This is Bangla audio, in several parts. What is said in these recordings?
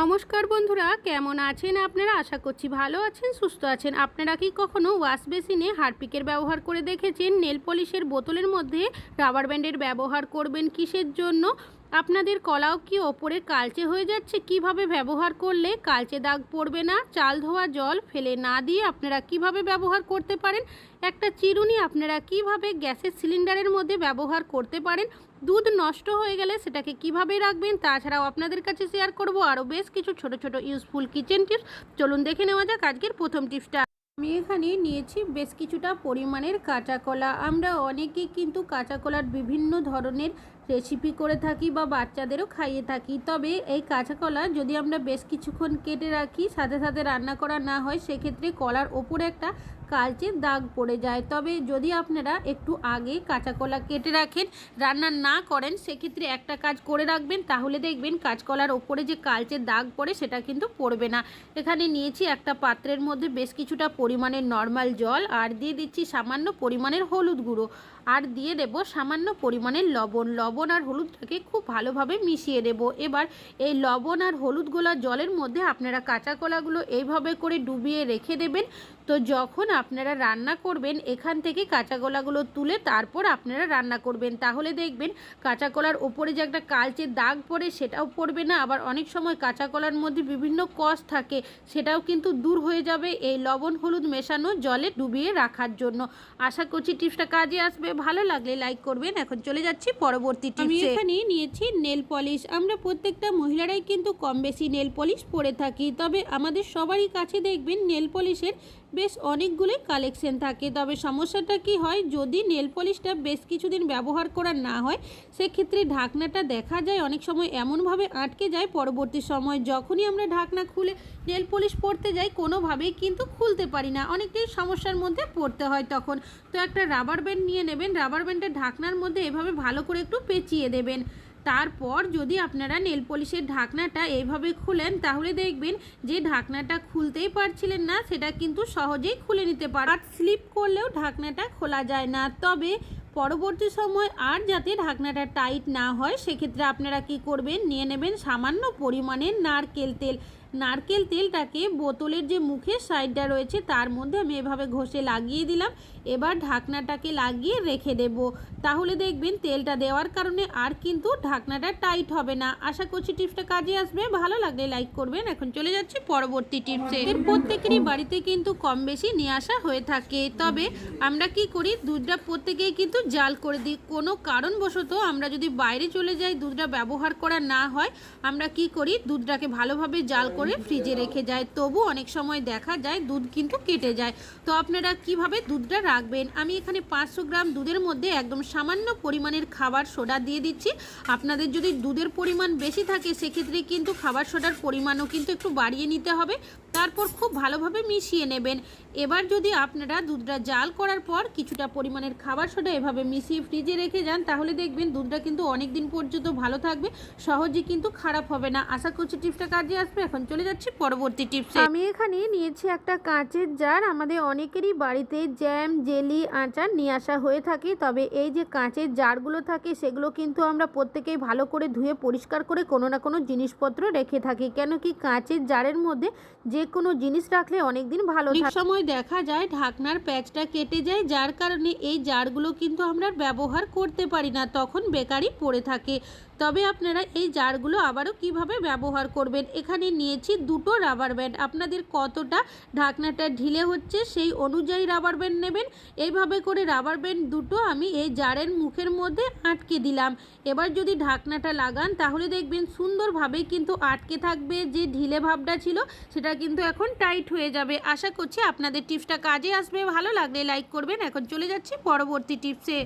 নমস্কার বন্ধুরা, কেমন আছেন আপনারা? আশা করছি ভালো আছেন, সুস্থ আছেন। আপনারা কি কখনো ওয়াশ বেসিনে হারপিকের ব্যবহার করে দেখেছেন? নেল পলিশের বোতলের মধ্যে রাবার ব্যান্ডের ব্যবহার করবেন কিসের জন্য? আপনাদের কলাও কি ওপরে কালচে হয়ে যাচ্ছে? কীভাবে ব্যবহার করলে কালচে দাগ পড়বে না? চাল ধোয়া, জল ফেলে না দিয়ে আপনারা কীভাবে ব্যবহার করতে পারেন? একটা চিরুনি আপনারা কীভাবে গ্যাসের সিলিন্ডারের মধ্যে ব্যবহার করতে পারেন? দুধ নষ্ট হয়ে গেলে সেটাকে কীভাবে রাখবেন? তাছাড়াও আপনাদের কাছে শেয়ার করব আরও বেশ কিছু ছোট ছোট ইউজফুল কিচেন টিপস। চলুন দেখে নেওয়া যাক আজকের প্রথম টিপসটা। আমি এখানে নিয়েছি বেশ কিছুটা পরিমাণের কাঁচা কলা। আমরা অনেকেই কিন্তু কাঁচা কলার বিভিন্ন ধরনের রেসিপি করে থাকি বা বাচ্চাদেরও খাইয়ে থাকি। তবে এই কাঁচা কলা যদি আমরা বেশ কিছুক্ষণ কেটে রাখি, সাথে সাথে রান্না করা না হয়, সেক্ষেত্রে কলার ওপরে একটা কালচে দাগ পড়ে যায়। তবে যদি আপনারা একটু আগে কাঁচা কলা কেটে রাখেন, রান্না না করেন, সেক্ষেত্রে একটা কাজ করে রাখবেন। তাহলে দেখবেন কাঁচকলার ওপরে যে কালচে দাগ পড়ে, সেটা কিন্তু পড়বে না। এখানে নিয়েছি একটা পাত্রের মধ্যে বেশ কিছুটা পরিমাণের নর্মাল জল আর দিয়ে দিচ্ছি সামান্য পরিমাণের হলুদ গুঁড়ো। আর দিয়ে দেব সামান্য পরিমাণের লবণ। লবণ আর হলুদটাকে খুব ভালোভাবে মিশিয়ে দেব। এবার এই লবণ আর হলুদ গোলা জলের মধ্যে আপনারা কাঁচা কলাগুলো এইভাবে করে ডুবিয়ে রেখে দেবেন। তো যখন আপনারা রান্না করবেন এখান থেকে কাঁচা কলাগুলো তুলে তারপর আপনারা রান্না করবেন। তাহলে দেখবেন কাঁচা কলার ওপরে যে একটা কালচে দাগ পড়ে সেটাও পড়বে না। আবার অনেক সময় কাঁচা কলার মধ্যে বিভিন্ন কষ থাকে সেটাও কিন্তু দূর হয়ে যাবে এই লবণ হলুদ মেশানো জলে ডুবিয়ে রাখার জন্য। আশা করছি টিপসটা কাজে আসবে। ভালো লাগলে লাইক করবেন। এখন চলে যাচ্ছি পরবর্তী টিপসে। আমি এখানে নিয়েছি নেল পলিশ। আমরা প্রত্যেকটা মহিলারাই কিন্তু কম বেশি নেল পলিশ পরে থাকি। তবে আমাদের সবারই কাছে দেখবেন নেল পলিশের বেশ অনেকগুলোই কালেকশন থাকে। তবে সমস্যাটা কি হয়, যদি নেল পলিশটা বেশ কিছুদিন ব্যবহার করা না হয়, সেক্ষেত্রে ঢাকনাটা দেখা যায় অনেক সময় এমনভাবে আটকে যায় পরবর্তী সময়। যখনই আমরা ঢাকনা খুলে নেল পলিশ পরতে যাই, কোনোভাবেই কিন্তু খুলতে পারি না। অনেকটাই সমস্যার মধ্যে পড়তে হয় তখন। তো একটা রাবার ব্যান্ড নিয়ে নেবেন। রাবার ব্যান্ডের ঢাকনার মধ্যে এভাবে ভালো করে একটু পেঁচিয়ে দেবেন। তারপর যদি আপনারা নেল পলিশের ঢাকনাটা এইভাবে খুলেন, তাহলে দেখবেন যে ঢাকনাটা খুলতেই পারছিলেন না, সেটা কিন্তু সহজেই খুলে নিতে পারে আর স্লিপ করলেও ঢাকনাটা খোলা যায় না। তবে পরবর্তী সময় আর যাতে ঢাকনাটা টাইট না হয়, সেক্ষেত্রে আপনারা কি করবেন? নিয়ে নেবেন সামান্য পরিমাণের নারকেল তেল। নারকেল তেলটাকে বোতলের যে মুখের সাইডটা রয়েছে তার মধ্যে আমি এভাবে ঘষে লাগিয়ে দিলাম। এবার ঢাকনাটাকে লাগিয়ে রেখে দেব। তাহলে দেখবেন তেলটা দেওয়ার কারণে আর কিন্তু ঢাকনাটা টাইট হবে না। আশা করছি টিপসটা কাজে আসবে। ভালো লাগলে লাইক করবেন। এখন চলে যাচ্ছি পরবর্তী টিপসে। প্রত্যেকেরই বাড়িতে কিন্তু কম বেশি নিয়ে আসা হয়ে থাকে। তবে আমরা কি করি? দুধটা প্রত্যেকেই কিন্তু জাল করে দিই। কোনো কারণবশত আমরা যদি বাইরে চলে যাই, দুধটা ব্যবহার করা না হয়, আমরা কি করি? দুধটাকে ভালোভাবে জাল করে ফ্রিজে রেখে যায়। তবু অনেক সময় দেখা যায় দুধ কিন্তু কেটে যায়। তো আপনারা কীভাবে দুধটা রাখবেন? আমি এখানে পাঁচশো গ্রাম দুধের মধ্যে একদম সামান্য পরিমাণের খাবার সোডা দিয়ে দিচ্ছি। আপনাদের যদি দুধের পরিমাণ বেশি থাকে, সেক্ষেত্রে কিন্তু খাবার সোডার পরিমাণও কিন্তু একটু বাড়িয়ে নিতে হবে। তারপর খুব ভালোভাবে মিশিয়ে নেবেন। এবার যদি আপনারা দুধটা জাল করার পর কিছুটা পরিমাণের খাবার সোডা এভাবে মিশিয়ে ফ্রিজে রেখে যান, তাহলে দেখবেন দুধটা কিন্তু অনেক দিন পর্যন্ত ভালো থাকবে, সহজে কিন্তু খারাপ হবে না। আশা করছি টিপসটা কাজে আসবে। এখন চলে যাচ্ছি পরবর্তী টিপস। আমি এখানে নিয়েছি একটা কাঁচের জার। আমাদের অনেকেরই বাড়িতে জ্যাম, জেলি, আচার নিয়ে আসা হয়ে থাকে। তবে এই যে কাঁচের জারগুলো থাকে, সেগুলো কিন্তু আমরা প্রত্যেকেই ভালো করে ধুয়ে পরিষ্কার করে কোনো না কোনো জিনিসপত্র রেখে থাকি। কেন কি কাঁচের জারের মধ্যে যে কোনো জিনিস রাখলে অনেক দিন ভালো অনেক সময় দেখা যায় ঢাকনার প্যাচটা কেটে যায় যার কারণে এই জারগুলো কিন্তু আমরা ব্যবহার করতে পারি না তখন বেকারই পড়ে থাকে। তবে আপনারা এই জারগুলো আবারও কীভাবে ব্যবহার করবেন? এখানে নিয়েছি দুটো রাবার ব্যান্ড আপনাদের কতটা ঢাকনাটা ঢিলে হচ্ছে সেই অনুযায়ী রাবার ব্যান্ড নেবেন। এইভাবে করে রাবার ব্যান্ড দুটো আমি এই জারের মুখের মধ্যে আটকে দিলাম। এবার যদি ঢাকনাটা লাগান, তাহলে দেখবেন সুন্দরভাবে কিন্তু আটকে থাকবে। যে ঢিলে ভাবটা ছিল, সেটা কিন্তু এখন টাইট হয়ে যাবে। আশা করছি আপনাদের টিপসটা কাজে আসবে। ভালো লাগলে লাইক করবেন। এখন চলে যাচ্ছি পরবর্তী টিপসে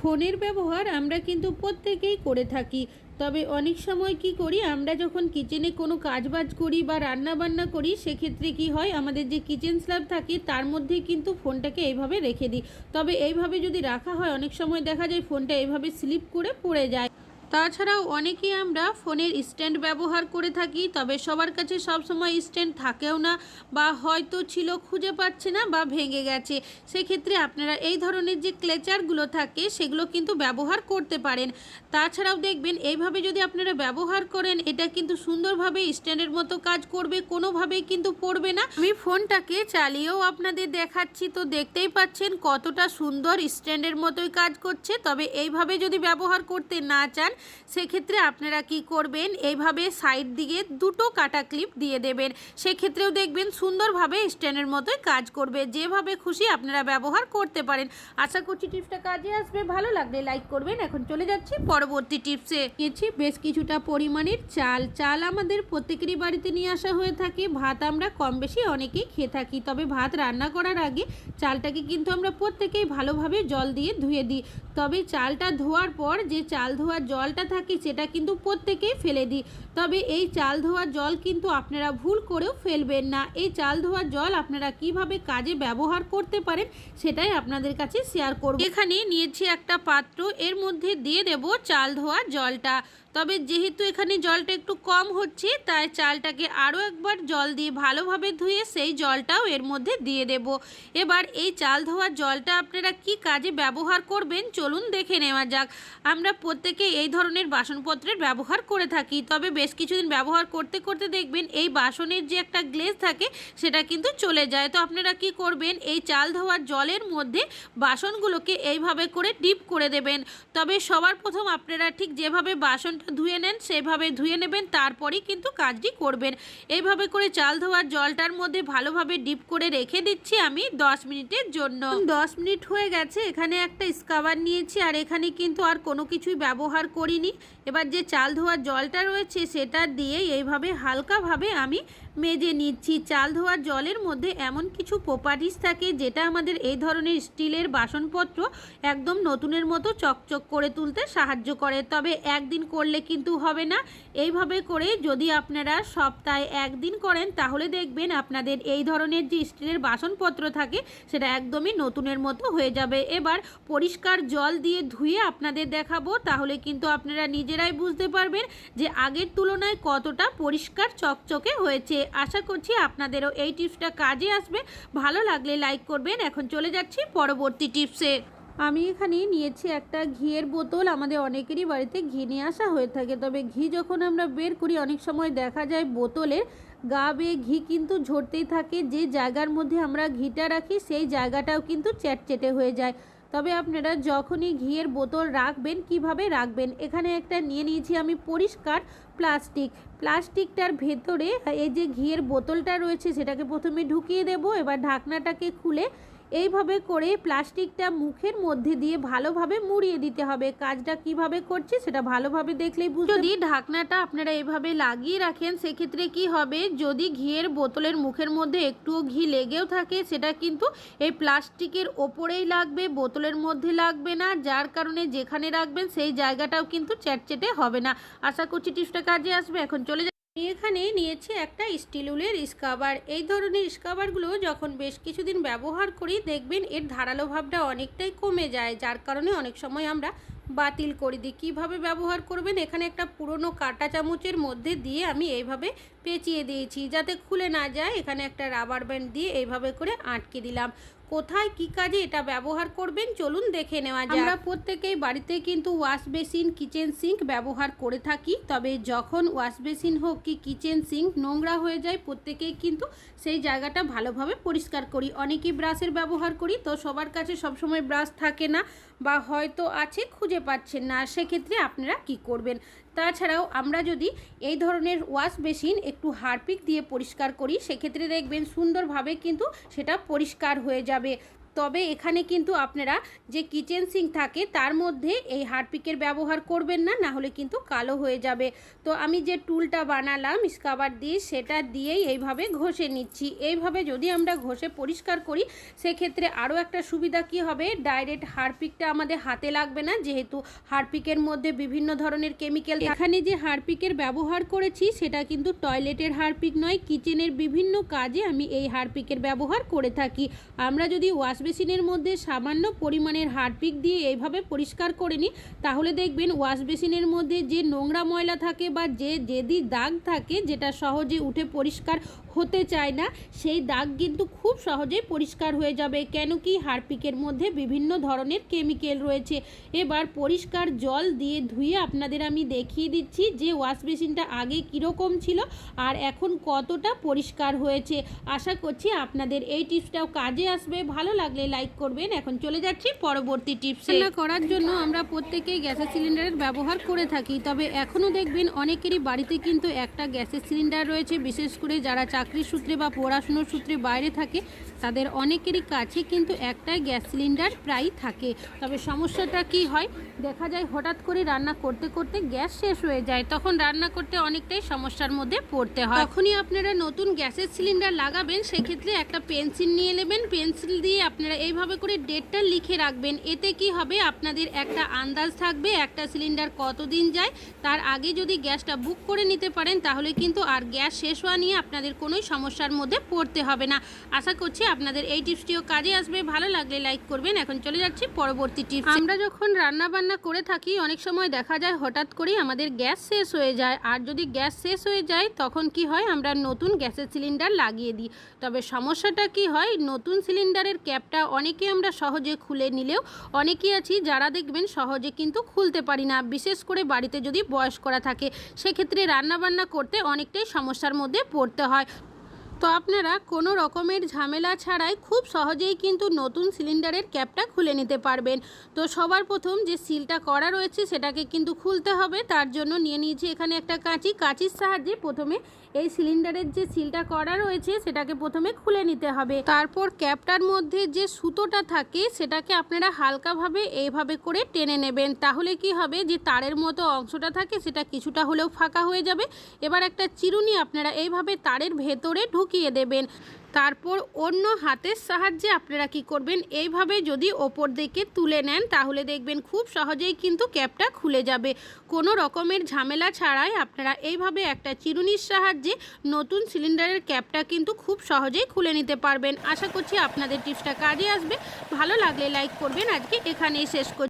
ফোনের ব্যবহার আমরা কিন্তু প্রত্যেকেই করে থাকি। তবে অনেক সময় কি করি, আমরা যখন কিচেনে কোনো কাজবাজ করি বা রান্না বান্না করি, সেক্ষেত্রে কি হয়, আমাদের যে কিচেন স্ল্যাব থাকে, তার মধ্যে কিন্তু ফোনটাকে এইভাবে রেখে দিই। তবে এইভাবে যদি রাখা হয়, অনেক সময় দেখা যায় ফোনটা এইভাবে স্লিপ করে পড়ে যায়। তাছাড়াও অনেকেই আমরা ফোনের স্ট্যান্ড ব্যবহার করে থাকি, তবে সবার কাছে সবসময় স্ট্যান্ড থাকেও না বা হয়তো ছিল, খুঁজে পাচ্ছে না বা ভেঙে গেছে। সেক্ষেত্রে আপনারা এই ধরনের যে ক্লেচারগুলো থাকে, সেগুলো কিন্তু ব্যবহার করতে পারেন। তাছাড়াও দেখবেন, এইভাবে যদি আপনারা ব্যবহার করেন, এটা কিন্তু সুন্দরভাবে স্ট্যান্ডের মতো কাজ করবে, কোনোভাবেই কিন্তু পড়বে না। আমি ফোনটাকে চালিয়েও আপনাদের দেখাচ্ছি, তো দেখতেই পাচ্ছেন কতটা সুন্দর স্ট্যান্ডের মতোই কাজ করছে। তবে এইভাবে যদি ব্যবহার করতে না চান সেক্ষেত্রে আপনারা কি করবেন? এইভাবে সাইড দিকে দুটো কাটা ক্লিপ দিয়ে দেবেন। সেক্ষেত্রেও দেখবেন সুন্দরভাবে স্ট্যান্ডের মতোই কাজ করবে। যেভাবে খুশি আপনারা ব্যবহার করতে পারেন। আশা করছি টিপসটা কাজে আসবে। ভালো লাগলে লাইক করবেন। এখন চলে যাচ্ছি পরবর্তী টিপসে নিয়েছি বেশ কিছুটা পরিমাণের চাল। চাল আমাদের প্রত্যেকেরই বাড়িতে নিয়ে আসা হয়ে থাকে। ভাত আমরা কম বেশি অনেকেই খেয়ে থাকি। তবে ভাত রান্না করার আগে চালটাকে কিন্তু আমরা প্রত্যেকেই ভালোভাবে জল দিয়ে ধুয়ে দিই। তবে চালটা ধোয়ার পর যে চাল ধোয়ার জলটা থাকে সেটা কিন্তু প্রত্যেকেই ফেলে দিই। তবে এই চাল ধোয়ার জল কিন্তু আপনারা ভুল করেও ফেলবেন না। এই চাল ধোয়ার জল আপনারা কীভাবে কাজে ব্যবহার করতে পারেন সেটাই আপনাদের কাছে শেয়ার করব। এখানে নিয়েছি একটা পাত্র, এর মধ্যে দিয়ে দেব চাল ধোয়ার জলটা। তবে যেহেতু এখানে জলটা একটু কম হচ্ছে, তাই চালটাকে আরও একবার জল দিয়ে ভালোভাবে ধুয়ে সেই জলটাও এর মধ্যে দিয়ে দেব। এবার এই চাল ধোয়ার জলটা আপনারা কি কাজে ব্যবহার করবেন চলুন দেখে নেওয়া যাক। আমরা প্রত্যেকে এই ধরনের বাসনপত্রের ব্যবহার করে থাকি। তবে বেশ কিছুদিন ব্যবহার করতে করতে দেখবেন, এই বাসনের যে একটা গ্লেজ থাকে, সেটা কিন্তু চলে যায়। তো আপনারা কি করবেন, এই চাল ধোয়ার জলের মধ্যে বাসনগুলোকে এইভাবে করে ডিপ করে দেবেন। তবে সবার প্রথম আপনারা ঠিক যেভাবে বাসনটা ধুয়ে নেন, সেভাবে ধুয়ে নেবেন, তারপরেই কিন্তু কাজটি করবেন। এইভাবে করে চাল ধোয়ার জলটার মধ্যে ভালোভাবে ডিপ করে রেখে দিচ্ছি আমি দশ মিনিটের জন্য। দশ মিনিট হয়ে গেছে, এখানে একটা স্কাবার নিয়েছি, আর এখানে কিন্তু আর কোনো কিছুই ব্যবহার করিনি। এবার যে চাল ধোয়ার জলটা রয়েছে সেটা দিয়ে এইভাবে হালকাভাবে আমি মেজে নিচ্ছি। চাল ধোয়ার জলের মধ্যে এমন কিছু প্রপার্টিস থাকে যেটা আমাদের এই ধরনের স্টিলের বাসনপত্র একদম নতুনের মতো চকচক করে তুলতে সাহায্য করে। তবে একদিন করলে কিন্তু হবে না। এইভাবে করে যদি আপনারা সপ্তাহে একদিন করেন, তাহলে দেখবেন আপনাদের এই ধরনের যে স্টিলের বাসনপত্র থাকে, সেটা একদমই নতুনের মতো হয়ে যাবে। এবার পরিষ্কার জল দিয়ে ধুয়ে আপনাদের দেখাবো, তাহলে কিন্তু আপনারা নিজেরাই বুঝতে পারবেন যে আগের তুলনায় কতটা পরিষ্কার চকচকে হয়েছে। আশা করছি আপনাদেরও এই টিপসটা কাজে আসবে। ভালো লাগলে লাইক করবেন। এখন চলে যাচ্ছি পরবর্তী টিপসে। আমি এখানে নিয়েছি একটা ঘিয়ের বোতল। আমাদের অনেকেরই বাড়িতে ঘি নিয়ে আসা হয়ে থাকে। তবে ঘি যখন আমরা বের করি, অনেক সময় দেখা যায় বোতলের গা বেয়ে ঘি কিন্তু ঝরতেই থাকে। যে জায়গার মধ্যে আমরা ঘিটা রাখি, সেই জায়গাটাও কিন্তু চ্যাটচেটে হয়ে যায়। তবে আপনারা যখনই ঘিয়ের বোতল রাখবেন, কীভাবে রাখবেন? এখানে একটা নিয়ে নিয়েছি আমি পরিষ্কার প্লাস্টিক। প্লাস্টিকটার ভেতরে এই যে ঘিয়ের বোতলটা রয়েছে, সেটাকে প্রথমে ঢুকিয়ে দেব, এবার ঢাকনাটাকে খুলে এইভাবে করে প্লাস্টিকটা মুখের মধ্যে দিয়ে ভালোভাবে মুড়িয়ে দিতে হবে। কাজটা কীভাবে করছে সেটা ভালোভাবে দেখলেই বুঝতে যদি ঢাকনাটা আপনারা এভাবে লাগিয়ে রাখেন, সেক্ষেত্রে কি হবে? যদি ঘিয়ের বোতলের মুখের মধ্যে একটুও ঘি লেগেও থাকে, সেটা কিন্তু এই প্লাস্টিকের ওপরেই লাগবে, বোতলের মধ্যে লাগবে না। যার কারণে যেখানে রাখবেন, সেই জায়গাটাও কিন্তু চ্যাটচেটে হবে না। আশা করছি টিপসটা কাজে আসবে। এখন চলে এখানে নিয়েছি একটা স্টিল উলের স্কাবার। এই ধরনের স্কাবারগুলো যখন বেশ কিছুদিন ব্যবহার করি, দেখবেন এর ধারালো ভাবটা অনেকটাই কমে যায়, যার কারণে অনেক সময় আমরা বাতিল করে। দিই কীভাবে ব্যবহার করবেন? এখানে একটা পুরনো কাঁটা চামচের মধ্যে দিয়ে আমি এইভাবে পেঁচিয়ে দিয়েছি। যাতে খুলে না যায়, এখানে একটা রাবার ব্যান্ড দিয়ে এইভাবে করে আটকে দিলাম। কোথায় কি কাজে এটা ব্যবহার করবেন? চলুন দেখে নেওয়া যায় আমরা প্রত্যেকেই বাড়িতে কিন্তু ওয়াশ বেসিন, কিচেন সিঙ্ক ব্যবহার করে থাকি। তবে যখন ওয়াশ বেসিন হোক কি কিচেন সিঙ্ক, নোংরা হয়ে যায়, প্রত্যেকেই কিন্তু সেই জায়গাটা ভালোভাবে পরিষ্কার করি। অনেকেই ব্রাশের ব্যবহার করি, তো সবার কাছে সবসময় ব্রাশ থাকে না বা হয়তো আছে, খুঁজে পাচ্ছেন না। সেক্ষেত্রে আপনারা কি করবেন? তাছাড়াও আমরা যদি এই ধরনের ওয়াশ বেসিন একটু হারপিক দিয়ে পরিষ্কার করি, সেক্ষেত্রে দেখবেন সুন্দরভাবে কিন্তু সেটা পরিষ্কার হয়ে যাবে। তবে এখানে কিন্তু আপনারা যে কিচেন সিঙ্ক থাকে, তার মধ্যে এই হারপিকের ব্যবহার করবেন না না হলে কিন্তু কালো হয়ে যাবে। তো আমি যে টুলটা বানালাম, স্কাবার দিয়ে, সেটা দিয়েই এইভাবে ঘষে নিচ্ছি। এইভাবে যদি আমরা ঘষে পরিষ্কার করি, সেক্ষেত্রে আরও একটা সুবিধা কি হবে? ডাইরেক্ট হারপিকটা আমাদের হাতে লাগবে না, যেহেতু হারপিকের মধ্যে বিভিন্ন ধরনের কেমিক্যাল এখানে যে হারপিকের ব্যবহার করেছি, সেটা কিন্তু টয়লেটের হারপিক নয়, কিচেনের বিভিন্ন কাজে আমি এই হারপিকের ব্যবহার করে থাকি। আমরা যদি ওয়াশ বেসিনের মধ্যে সামান্য পরিমাণের হারপিক দিয়ে এইভাবে পরিষ্কার করে নিই তাহলে দেখবেন ওয়াশ বেসিনের মধ্যে যে নোংরা ময়লা থাকে বা যে যেদি দাগ থাকে, যেটা সহজে উঠে পরিষ্কার হতে চায় না, সেই দাগ কিন্তু খুব সহজেই পরিষ্কার হয়ে যাবে। কেন কি হারপিকের মধ্যে বিভিন্ন ধরনের কেমিক্যাল রয়েছে। এবার পরিষ্কার জল দিয়ে ধুয়ে আপনাদের আমি দেখিয়ে দিচ্ছি যে ওয়াশ বেসিনটা আগে কীরকম ছিল আর এখন কতটা পরিষ্কার হয়েছে। আশা করছি আপনাদের এই টিপসটাও কাজে আসবে। ভালো লাগলে লাইক করবেন। এখন চলে যাচ্ছি পরবর্তী টিপস রান্না করার জন্য আমরা প্রত্যেকেই গ্যাসের সিলিন্ডারের ব্যবহার করে থাকি, তবে এখনও দেখবেন অনেকেরই বাড়িতে কিন্তু একটা গ্যাসের সিলিন্ডার রয়েছে, বিশেষ করে যারা চাকরির সূত্রে বা পড়াশুনোর সূত্রে বাইরে থাকে, তাদের অনেকেরই কাছে কিন্তু একটাই গ্যাস সিলিন্ডার প্রায়ই থাকে। তবে সমস্যাটা কি হয়? দেখা যায় হঠাৎ করে রান্না করতে করতে গ্যাস শেষ হয়ে যায়, তখন রান্না করতে অনেকটাই সমস্যার মধ্যে পড়তে হয়। তখনই আপনারা নতুন গ্যাসের সিলিন্ডার লাগাবেন, সেক্ষেত্রে একটা পেন্সিল নিয়ে নেবেন, পেন্সিল দিয়ে আপনারা এইভাবে করে ডেটটা লিখে রাখবেন। এতে কি হবে? আপনাদের একটা আন্দাজ থাকবে, একটা সিলিন্ডার কতদিন যায়? তার আগে যদি গ্যাসটা বুক করে নিতে পারেন, তাহলে কিন্তু আর গ্যাস শেষ হওয়া নিয়ে আপনাদের কোনোই সমস্যার মধ্যে পড়তে হবে না। আশা করছি আপনাদের এই টিপসটিও কাজে আসবে। ভালো লাগলে লাইক করবেন। এখন চলে যাচ্ছি পরবর্তী টিপস আমরা যখন রান্না বান্না করে থাকি, অনেক সময় দেখা যায় হঠাৎ করেই আমাদের গ্যাস শেষ হয়ে যায়। আর যদি গ্যাস শেষ হয়ে যায়, তখন কি হয়? আমরা নতুন গ্যাসের সিলিন্ডার লাগিয়ে দিই। তবে সমস্যাটা কি হয়? নতুন সিলিন্ডারের ক্যাপটা অনেকে আমরা সহজে খুলে নিলেও অনেকেই আছি যারা দেখবেন সহজে কিন্তু খুলতে পারি না। বিশেষ করে বাড়িতে যদি বয়স্করা থাকে, সেক্ষেত্রে রান্নাবান্না করতে অনেকটাই সমস্যার মধ্যে পড়তে হয়। তো আপনারা কোনো রকমের ঝামেলা ছাড়াই খুব সহজেই কিন্তু নতুন সিলিন্ডারের ক্যাপটা খুলে নিতে পারবেন। তো সবার প্রথম যে সিলটা করা রয়েছে, সেটাকে কিন্তু খুলতে হবে। তার জন্য নিয়ে নিয়েছি এখানে একটা কাঁচি। কাঁচির সাহায্যে প্রথমে এই সিলিন্ডারের যে সিলটা করা রয়েছে সেটাকে প্রথমে খুলে নিতে হবে। তারপর ক্যাপটার মধ্যে যে সুতোটা থাকে সেটাকে আপনারা হালকাভাবে এইভাবে করে টেনে নেবেন। তাহলে কি হবে যে তারের মতো অংশটা থাকে সেটা কিছুটা হলেও ফাঁকা হয়ে যাবে। এবার একটা চিরুনি আপনারা এইভাবে তারের ভেতরে ঢুকিয়ে দেবেন। তারপর অন্য হাতের সাহায্যে আপনারা কি করবেন? এইভাবে যদি ওপর দিকে তুলে নেন, তাহলে দেখবেন খুব সহজেই কিন্তু ক্যাপটা খুলে যাবে। কোনো রকমের ঝামেলা ছাড়াই আপনারা এইভাবে একটা চিরুনির সাহায্যে নতুন সিলিন্ডারের ক্যাপটা কিন্তু খুব সহজেই খুলে নিতে পারবেন। আশা করছি আপনাদের টিপসটা কাজে আসবে। ভালো লাগলে লাইক করবেন। আজকে এখানেই শেষ করছি